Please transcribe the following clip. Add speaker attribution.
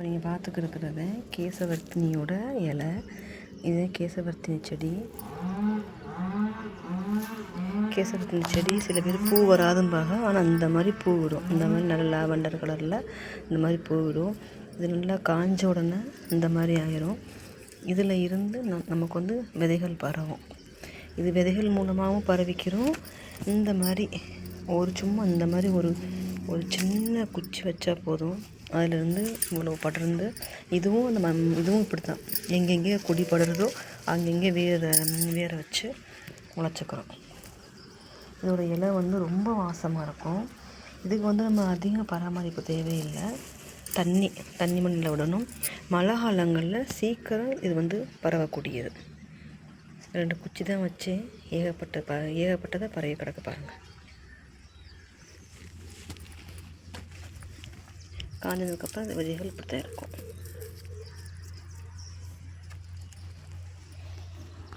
Speaker 1: இப்போ நீங்கள் பார்த்துக்கு கேசவர்த்தினியோட இலை. இது கேசவர்த்தினி செடி. கேசவர்த்தினி செடி சில பேர் பூ வராதும்பாங்க. ஆனால் அந்த மாதிரி பூ விடும். இந்த மாதிரி நல்ல லாவெண்டர் கலரில் இந்த மாதிரி பூ விடும். இது நல்லா காஞ்ச உடனே இந்த மாதிரி ஆயிரும். இதில் இருந்து நமக்கு வந்து விதைகள் பரவும். இது விதைகள் மூலமாகவும் பரவிக்கிறோம். இந்த மாதிரி ஒரு சும்மா இந்த மாதிரி ஒரு ஒரு சின்ன குச்சி வச்சா போதும். அதிலிருந்து இவ்வளோ படர்ந்து இதுவும் அந்த ம இதுவும் இப்படி தான் எங்கெங்கே கொடி படுறதோ அங்கெங்கே வேற வேரை வச்சு முளைச்சிக்கிறோம். இதோட இலை வந்து ரொம்ப வாசமாக இருக்கும். இதுக்கு வந்து நம்ம அதிக பராமரிப்பு தேவையில்லை. தண்ணி தண்ணி மண்ணில் விடணும். மழை காலங்களில் சீக்கிரம் இது வந்து பரவக்கூடியது. ரெண்டு குச்சி தான் வச்சு ஏகப்பட்ட ப ஏகப்பட்டதை பரவி கிடக்க பாருங்கள் காஞ்சதுக்கப்புறம் அது விதைகள் இப்படி தான் இருக்கும்.